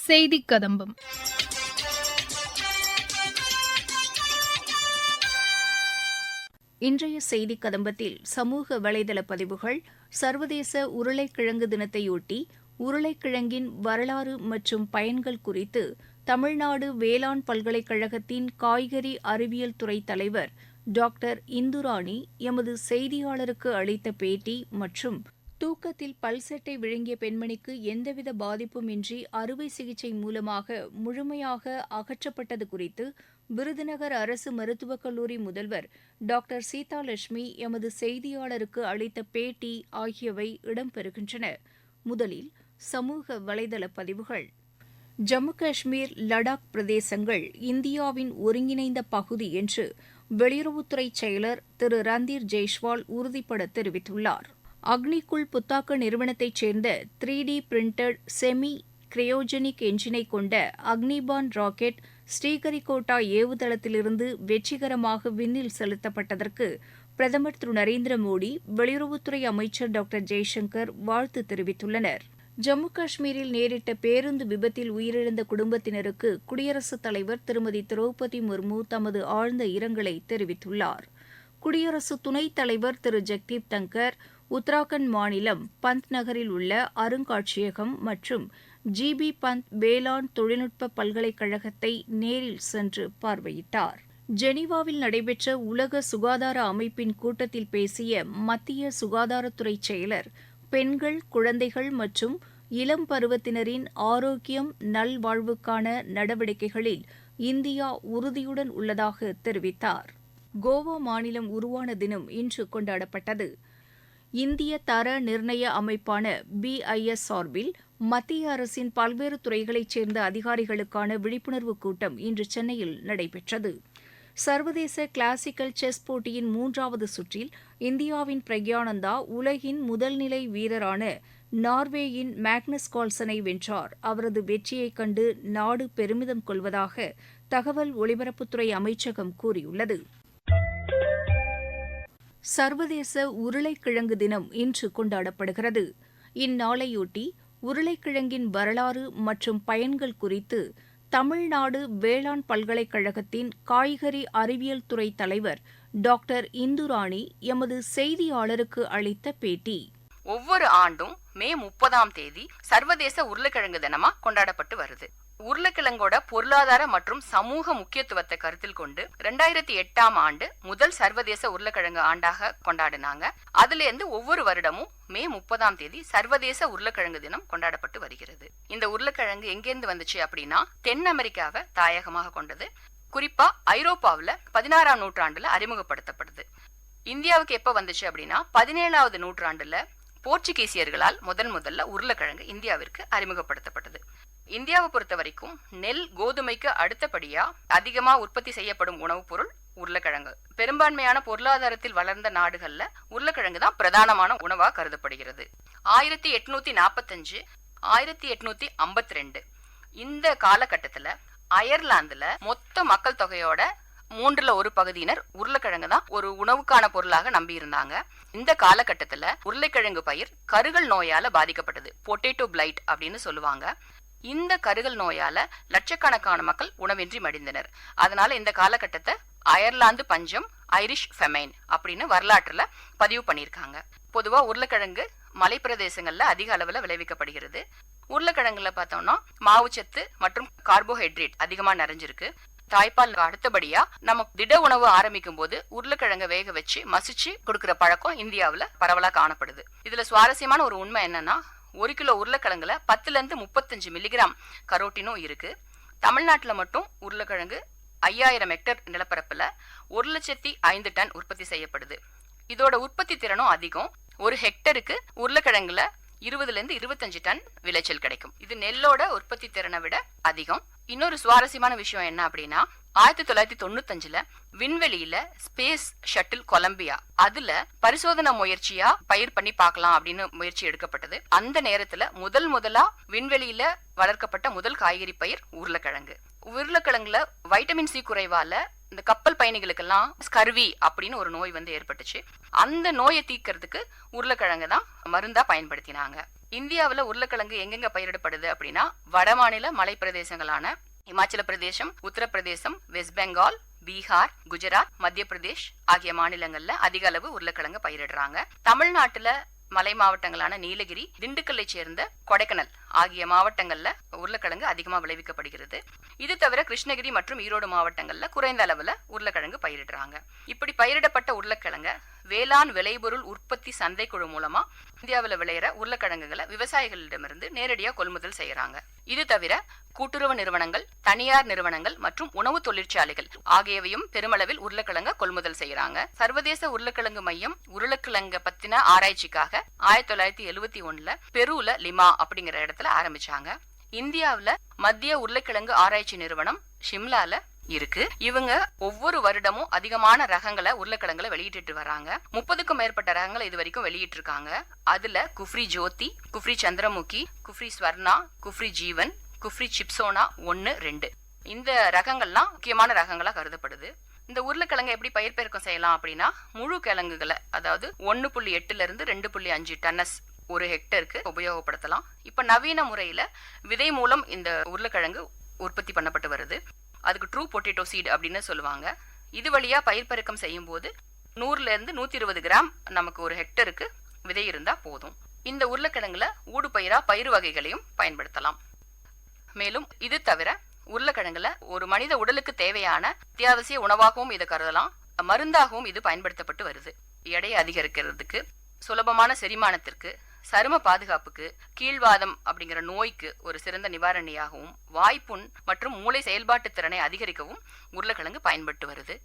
செய்தி கதம்பம் இன்றைய செய்தி கதம்பத்தில் சமூக வலைதள பதிவுகள் சர்வதேச உருளைக்கிழங்கு தினத்தையொட்டி உருளைக்கிழங்கின் வரலாறு மற்றும் பயன்கள் குறித்து தமிழ்நாடு வேளாண் பல்கலைக்கழகத்தின் காய்கறி அறிவியல் துறை தலைவர் டாக்டர் இந்துராணி எமது செய்தியாளருக்கு அளித்த பேட்டி மற்றும் தூக்கத்தில் பல்செட்டை விழுங்கிய பெண்மணிக்கு எந்தவித பாதிப்புமின்றி அறுவை சிகிச்சை மூலமாக முழுமையாக அகற்றப்பட்டது குறித்து விருதுநகர் அரசு மருத்துவக் கல்லூரி முதல்வர் டாக்டர் சீதாலட்சுமி எமது செய்தியாளருக்கு அளித்த பேட்டி ஆகியவை இடம்பெறுகின்றன முதலில் சமூக வலைதள பதிவுகள். ஜம்மு காஷ்மீர் லடாக் பிரதேசங்கள் இந்தியாவின் ஒருங்கிணைந்த பகுதி என்று வெளியுறவுத்துறை செயலர் திரு ரந்தீர் ஜெய்ஷ்வால் உறுதிபட தெரிவித்துள்ளார். அக்னிகுல் புத்தாக்க நிறுவனத்தைச் சேர்ந்த three D printed semi cryogenic என்ஜினை கொண்ட அக்னிபான் ராக்கெட் ஸ்ரீகரிகோட்டா ஏவுதளத்திலிருந்து வெற்றிகரமாக விண்ணில் செலுத்தப்பட்டதற்கு பிரதமர் திரு. நரேந்திர மோடி வெளியுறவுத்துறை அமைச்சர் டாக்டர் ஜெய்சங்கர் வாழ்த்து தெரிவித்துள்ளனர். ஜம்மு காஷ்மீரில் நேரிட்ட பேருந்து விபத்தில் உயிரிழந்த குடும்பத்தினருக்கு குடியரசுத் தலைவர் திருமதி திரௌபதி முர்மு தமது ஆழ்ந்த இரங்கலை தெரிவித்துள்ளார். குடியரசு துணைத் தலைவர் திரு. ஜெக்தீப் தங்கர் உத்தராகண்ட் மாநிலம் பந்த் நகரில் உள்ள அருங்காட்சியகம் மற்றும் ஜிபி பந்த் வேளாண் தொழில்நுட்ப பல்கலைக்கழகத்தை நேரில் சென்று பார்வையிட்டார். ஜெனீவாவில் நடைபெற்ற உலக சுகாதார அமைப்பின் கூட்டத்தில் பேசிய மத்திய சுகாதாரத்துறை செயலர் பெண்கள் குழந்தைகள் மற்றும் இளம் பருவத்தினரின் ஆரோக்கியம் நல்வாழ்வுக்கான நடவடிக்கைகளில் இந்தியா உறுதியுடன் உள்ளதாக தெரிவித்தார். கோவா மாநிலம் உருவான தினம் இன்று கொண்டாடப்பட்டது. இந்திய தர நிர்ணய அமைப்பான பிஐஎஸ் சார்பில் மத்திய அரசின் பல்வேறு துறைகளைச் சேர்ந்த அதிகாரிகளுக்கான விழிப்புணர்வு கூட்டம் இன்று சென்னையில் நடைபெற்றது. சர்வதேச கிளாசிக்கல் செஸ் போட்டியின் மூன்றாவது சுற்றில் இந்தியாவின் பிரக்யானந்தா உலகின் முதல்நிலை வீரரான நார்வேயின் மேக்னஸ் கால்சனை வென்றார். அவரது வெற்றியைக் கண்டு நாடு பெருமிதம் கொள்வதாக தகவல் ஒலிபரப்புத்துறை அமைச்சகம் கூறியுள்ளது. சர்வதேச உருளைக்கிழங்கு தினம் இன்று கொண்டாடப்படுகிறது. இந்நாளையொட்டி உருளைக்கிழங்கின் வரலாறு மற்றும் பயன்கள் குறித்து தமிழ்நாடு வேளாண் பல்கலைக்கழகத்தின் காய்கறி அறிவியல் துறை தலைவர் டாக்டர் இந்துராணி எமது செய்தியாளருக்கு அளித்த பேட்டி. ஒவ்வொரு ஆண்டும் மே முப்பதாம் தேதி சர்வதேச உருளைக்கிழங்கு தினமா கொண்டாடப்பட்டு வருது. உருளைக்கிழங்கோட பொருளாதார மற்றும் சமூக முக்கியத்துவத்தை கருத்தில் கொண்டு ரெண்டாயிரத்தி எட்டாம் ஆண்டு முதல் சர்வதேச உருளைக்கிழங்கு ஆண்டாக கொண்டாடினாங்க. அதுல இருந்து ஒவ்வொரு வருடமும் மே முப்பதாம் தேதி சர்வதேச உருளைக்கிழங்கு தினம் கொண்டாடப்பட்டு வருகிறது. இந்த உருளைக்கிழங்கு எங்கேருந்து வந்துச்சு அப்படின்னா தென் அமெரிக்காவை தாயகமாக கொண்டது. குறிப்பா ஐரோப்பாவில் பதினாறாம் நூற்றாண்டுல அறிமுகப்படுத்தப்படுது. இந்தியாவுக்கு எப்ப வந்துச்சு அப்படின்னா பதினேழாவது நூற்றாண்டுல போர்ச்சுகீசியர்களால் முதன் முதல்ல உருளைக்கிழங்கு இந்தியாவிற்கு அறிமுகப்படுத்தப்பட்டது. இந்தியாவை பொறுத்த வரைக்கும் நெல் கோதுமைக்கு அடுத்தபடியா அதிகமா உற்பத்தி செய்யப்படும் உணவுப் பொருள் உருளைக்கிழங்கு. பெரும்பான்மையான பொருளாதாரத்தில் வளர்ந்த நாடுகள்ல உருளைக்கிழங்கு தான் பிரதானமான உணவா கருதப்படுகிறது. ஆயிரத்தி எட்நூத்தி நாற்பத்தஞ்சு ஆயிரத்தி எட்நூத்தி ஐம்பத்தி ரெண்டு இந்த காலகட்டத்துல அயர்லாந்துல மொத்த மக்கள் தொகையோட மூன்றுல ஒரு பகுதியினர் உருளைக்கிழங்கு தான் ஒரு உணவுக்கான பொருளாக நம்பி இருந்தாங்க இந்த காலகட்டத்துல உருளைக்கிழங்கு பயிர் கருகல் நோயால பாதிக்கப்பட்டது பொட்டேட்டோ பிளைட் அப்படின்னு சொல்லுவாங்க. இந்த கருகல் நோயால லட்சக்கணக்கான மக்கள் உணவின்றி மடிந்தனர். அதனால இந்த காலகட்டத்தை அயர்லாந்து பஞ்சம் ஐரிஷ் ஃபெமைன் அப்படின்னு வரலாற்றுல பதிவு பண்ணியிருக்காங்க. பொதுவா உருளைக்கிழங்கு மலைப்பிரதேசங்கள்ல அதிக அளவுல விளைவிக்கப்படுகிறது. உருளைக்கிழங்குல பார்த்தோம்னா மாவுச்சத்து மற்றும் கார்போஹைட்ரேட் அதிகமா நிறைஞ்சிருக்கு. தாய்ப்பால் அடுத்தபடியா நம்ம திட உணவு ஆரம்பிக்கும் போது உருளைக்கிழங்க வேக வச்சு மசிச்சு கொடுக்கிற பழக்கம் இந்தியாவுல பரவலா காணப்படுது. இதுல சுவாரஸ்யமான ஒரு உண்மை என்னன்னா ஒரு கிலோ உருளைக்கிழங்குல பத்துலேருந்து முப்பத்தஞ்சு மில்லிகிராம் கரோட்டினும் இருக்குது தமிழ்நாட்டில் மட்டும் உருளைக்கிழங்கு ஐயாயிரம் ஹெக்டர் நிலப்பரப்பில் ஒரு லட்சத்தி ஐந்து டன் உற்பத்தி செய்யப்படுது. இதோட உற்பத்தி திறனும் அதிகம். ஒரு ஹெக்டருக்கு உருளைக்கிழங்குல இருபதுலேருந்து இருபத்தஞ்சு டன் விளைச்சல் கிடைக்கும். இது நெல்லோட உற்பத்தி திறனை விட அதிகம். இன்னொரு சுவாரஸ்யமான விஷயம் என்ன அப்படின்னா ஆயிரத்தி தொள்ளாயிரத்தி தொண்ணூத்தஞ்சுல விண்வெளியில ஸ்பேஸ் ஷட்டில் கொலம்பியா. அதுல பரிசோதனை முயற்சியா பயிர் பண்ணி பார்க்கலாம் அப்படின்னு முயற்சி எடுக்கப்பட்டது. அந்த நேரத்துல முதல் முதலா விண்வெளியில வளர்க்கப்பட்ட முதல் காய்கறி பயிர் உருளைக்கிழங்கு. உருளைக்கிழங்குல வைட்டமின் சி குறைவால இந்த கப்பல் பயணிகளுக்கெல்லாம் ஸ்கர்வி அப்படின்னு ஒரு நோய் வந்து ஏற்பட்டுச்சு. அந்த நோயை தீக்கிறதுக்கு உருளைக்கிழங்கு தான் மருந்தா பயன்படுத்தினாங்க. இந்தியாவில் உருளைக்கிழங்கு எங்கெங்க பயிரிடப்படுது அப்படின்னா வடமாநில மலை பிரதேசங்களான இமாச்சல பிரதேசம் உத்தரப்பிரதேசம் வெஸ்ட் பெங்கால் பீகார் குஜராத் மத்திய பிரதேஷ் ஆகிய மாநிலங்கள்ல அதிக அளவு உருளைக்கிழங்கு பயிரிடுறாங்க. தமிழ்நாட்டுல மலை மாவட்டங்களான நீலகிரி திண்டுக்கல்லை சேர்ந்த கொடைக்கானல் ஆகிய மாவட்டங்கள்ல உருளைக்கிழங்கு அதிகமா விளைவிக்கப்படுகிறது. இது தவிர கிருஷ்ணகிரி மற்றும் ஈரோடு மாவட்டங்கள்ல குறைந்த அளவுல உருளைக்கிழங்கு பயிரிடுறாங்க. இப்படி பயிரிடப்பட்ட உருளைக்கிழங்க வேளாண் விளைபொருள் உற்பத்தி சந்தைக்குழு மூலமா இந்தியாவில் விளையிற உருளைக்கிழங்குகளை விவசாயிகளிடமிருந்து நேரடியாக கொள்முதல் செய்யறாங்க இது தவிர கூட்டுறவு நிறுவனங்கள் தனியார் நிறுவனங்கள் மற்றும் உணவு தொழிற்சாலைகள் ஆகியவையும் பெருமளவில் உருளைக்கிழங்க கொள்முதல் செய்யறாங்க சர்வதேச உருளைக்கிழங்கு மையம் உருளைக்கிழங்க பத்தின ஆராய்ச்சிக்காக ஆயிரத்தி தொள்ளாயிரத்தி எழுவத்தி ஒண்ணுல பெருல லிமா அப்படிங்கிற இடத்துல ஆரம்பிச்சாங்க. இந்தியாவில் மத்திய உருளைக்கிழங்கு ஆராய்ச்சி நிறுவனம் ஷிம்லால இருக்கு. இவங்க ஒவ்வொரு வருடமும் அதிகமான ரகங்களை உருளைக்கிழங்குல வெளியிட்டு வராங்க. முப்பதுக்கும் மேற்பட்ட ரகங்களை இது வரைக்கும் வெளியிட்டு இருக்காங்க அதுல குஃப்ரி ஜோதி குஃப்ரி சந்திரமுகி குஃப்ரி ஸ்வர்ணா குஃப்ரி ஜீவன் குஃப்ரி சிப்சோனா ஒன்னு ரெண்டு. இந்த ரகங்கள்லாம் முக்கியமான ரகங்களா கருதப்படுது. இந்த உருளைக்கிழங்கு எப்படி பயிர் பெருக்கம் செய்யலாம் அப்படின்னா முழு கிழங்குகளை அதாவது ஒன்னு புள்ளி எட்டுல இருந்து ரெண்டு புள்ளி அஞ்சு டன்னஸ் ஒரு ஹெக்டருக்கு உபயோகப்படுத்தலாம். இப்ப நவீன முறையில விதை மூலம் இந்த உருளைக்கிழங்கு உற்பத்தி பண்ணப்பட்டு வருது. அதுக்கு ட்ரூ பொட்டேட்டோ சீட் அப்படின்னு சொல்லுவாங்க. இது வழியாக பயிர் பெருக்கம் செய்யும்போது நூறுலேருந்து நூற்றி இருபது கிராம் நமக்கு ஒரு ஹெக்டருக்கு விதை இருந்தால் போதும். இந்த உருளைக்கிழங்குல ஊடு பயிரா பயிர் வகைகளையும் பயன்படுத்தலாம். மேலும் இது தவிர உருளைக்கிழங்குல ஒரு மனித உடலுக்கு தேவையான அத்தியாவசிய உணவாகவும் இதை கருதலாம். மருந்தாகவும் இது பயன்படுத்தப்பட்டு வருது. எடையை அதிகரிக்கிறதுக்கு சுலபமான செரிமானத்திற்கு சரும பாதுகாப்புக்கு கீழ்வாதம் அப்படிங்கிற நோய்க்கு ஒரு சிறந்த நிவாரணியாகவும் வாய்ப்புண் மற்றும் மூளை செயல்பாட்டு திறனை அதிகரிக்கவும் உருளைக்கிழங்கு பயன்பட்டு வருது.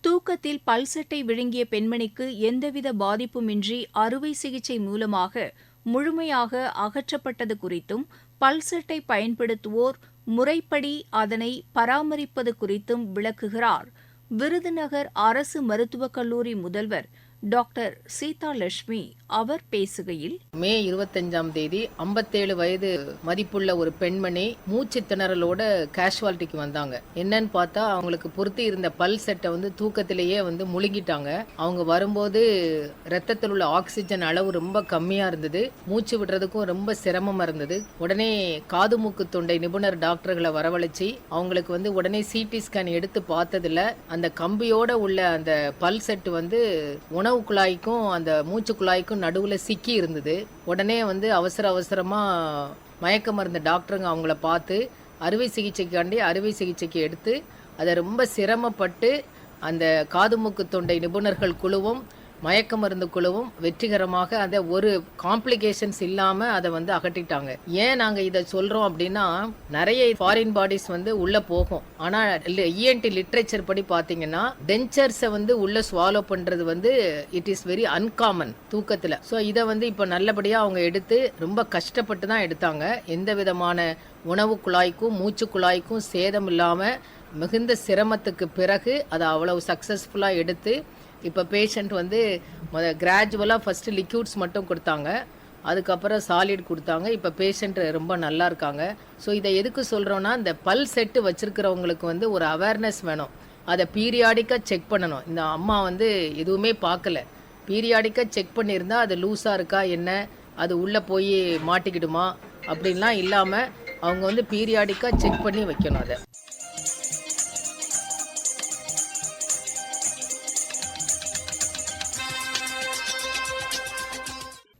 தூக்கத்தில் பல்சட்டை விழுங்கிய பெண்மணிக்கு எந்தவித பாதிப்புமின்றி அறுவை சிகிச்சை மூலமாக முழுமையாக அகற்றப்பட்டது குறித்தும் பல்சட்டை பயன்படுத்துவோர் முறைப்படி அதனை பராமரிப்பது குறித்தும் விளக்குகிறார். விருதுநகர் அரசு மருத்துவக் கல்லூரி முதல்வர் டாக்டர் சீதா லட்சுமி அவர் பேசுகையில் மே இருபத்தஞ்சாம் தேதி 57 வயது மதிப்புள்ள ஒரு பெண்மணி மூச்சு திணறலோட கேஷுவாலிட்டிக்கு வந்தாங்க. என்னன்னு பார்த்தா அவங்களுக்கு பொருத்தி இருந்த பல் செட்டை வந்து தூக்கத்திலேயே வந்து முழுங்கிட்டாங்க. அவங்க வரும்போது ரத்தத்தில் உள்ள ஆக்சிஜன் அளவு ரொம்ப கம்மியா இருந்தது. மூச்சு விடுறதுக்கும் ரொம்ப சிரமமா இருந்தது. உடனே காது மூக்கு தொண்டை நிபுணர் டாக்டர்களை வரவழைச்சு அவங்களுக்கு வந்து உடனே சிடி ஸ்கேன் எடுத்து பார்த்ததுல அந்த கம்பியோட உள்ள அந்த பல் செட் வந்து உணவு குழாய்க்கும் அந்த மூச்சு குழாய்க்கும் நடுவில் சிக்கி இருந்தது. உடனே வந்து அவசர அவசரமாக மயக்க மருந்து டாக்டருங்க அவங்கள பார்த்து அறுவை சிகிச்சைக்காண்டி அறுவை சிகிச்சைக்கு எடுத்து அதை ரொம்ப சிரமப்பட்டு அந்த காது மூக்கு தொண்டை நிபுணர்கள் குழுவும் மயக்க மருந்து குழுவும் வெற்றிகரமாக அதை ஒரு காம்ப்ளிகேஷன்ஸ் இல்லாமல் அதை வந்து அகட்டிட்டாங்க ஏன் நாங்கள் இதை சொல்கிறோம் அப்படின்னா நிறைய ஃபாரின் பாடிஸ் வந்து உள்ளே போகும். ஆனால் இஎன்டி லிட்ரேச்சர் படி பார்த்தீங்கன்னா டென்ச்சர்ஸை வந்து உள்ளே ஸ்வாலோ பண்ணுறது வந்து இட் இஸ் வெரி அன்காமன் தூக்கத்தில். ஸோ இதை வந்து இப்போ நல்லபடியாக அவங்க எடுத்து ரொம்ப கஷ்டப்பட்டு தான் எடுத்தாங்க. எந்த விதமான உணவு குழாய்க்கும் மூச்சு குழாய்க்கும் சேதம் இல்லாமல் மிகுந்த சிரமத்துக்கு பிறகு அதை அவ்வளவு சக்ஸஸ்ஃபுல்லாக எடுத்து இப்போ பேஷண்ட் வந்து முத கிராஜுவலாக ஃபஸ்ட்டு லிக்யூட்ஸ் மட்டும் கொடுத்தாங்க. அதுக்கப்புறம் சாலிட் கொடுத்தாங்க. இப்போ பேஷண்ட் ரொம்ப நல்லா இருக்காங்க. ஸோ இதை எதுக்கு சொல்கிறோன்னா இந்த பல் செட்டு வச்சுருக்கிறவங்களுக்கு வந்து ஒரு அவேர்னஸ் வேணும். அதை பீரியாடிக்காக செக் பண்ணணும். இந்த அம்மா வந்து எதுவுமே பார்க்கல. பீரியாடிக்காக செக் பண்ணியிருந்தா அது லூஸாக இருக்கா என்ன? அது உள்ளே போய் மாட்டிக்கிடுமா? அப்படின்லாம் இல்லாமல் அவங்க வந்து பீரியாடிக்காக செக் பண்ணி வைக்கணும் அதை.